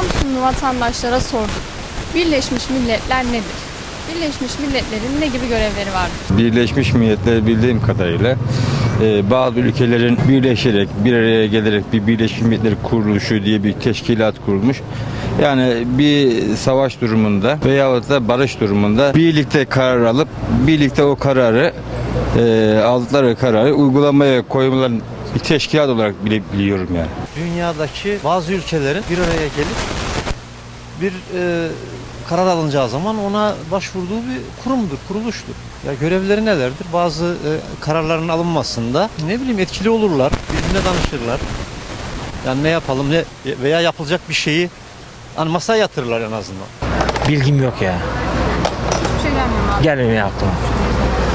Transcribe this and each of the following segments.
Samsunlu vatandaşlara sorduk. Birleşmiş Milletler nedir? Birleşmiş Milletler'in ne gibi görevleri vardır? Birleşmiş Milletler bildiğim kadarıyla e, bazı ülkelerin birleşerek bir araya gelerek bir Birleşmiş Milletler Kuruluşu diye bir teşkilat kurulmuş. Yani bir savaş durumunda veyahut da barış durumunda birlikte karar alıp birlikte o kararı e, aldıkları kararı uygulamaya koymaların bir teşkilat olarak bile biliyorum yani. dünyadaki bazı ülkelerin bir araya gelip bir e, karar alınacağı zaman ona başvurduğu bir kurumdur, kuruluştur. Ya görevleri nelerdir? Bazı e, kararların alınmasında ne bileyim etkili olurlar, birbirine danışırlar. Yani ne yapalım ne veya yapılacak bir şeyi hani masaya yatırırlar en azından. Bilgim yok ya. Hiçbir şey gelmiyor? Gelmiyor aklıma.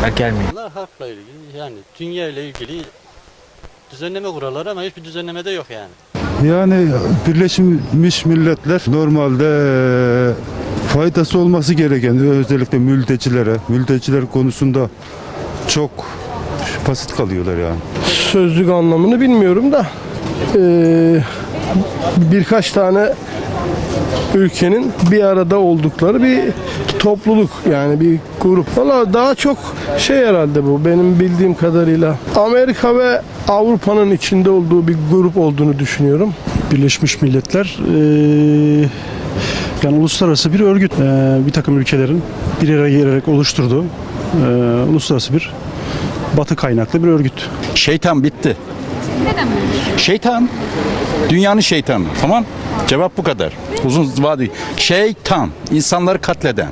Bak gelmiyor. Bunlar halkla ilgili yani dünya ile ilgili düzenleme kuralları ama hiçbir düzenleme de yok yani. Yani Birleşmiş Milletler normalde e, faydası olması gereken özellikle mültecilere, mülteciler konusunda çok basit kalıyorlar yani. sözlük anlamını bilmiyorum da eee, birkaç tane ülkenin bir arada oldukları bir topluluk yani bir grup. Valla daha çok şey herhalde bu benim bildiğim kadarıyla Amerika ve Avrupa'nın içinde olduğu bir grup olduğunu düşünüyorum. Birleşmiş Milletler eee, yani uluslararası bir örgüt. Eee, bir takım ülkelerin bir araya gelerek oluşturduğu eee, uluslararası bir batı kaynaklı bir örgüt. Şeytan bitti. Neden? Şeytan. Dünyanın şeytanı. Tamam? Cevap bu kadar. Uzun vade. Şeytan. insanları katleden.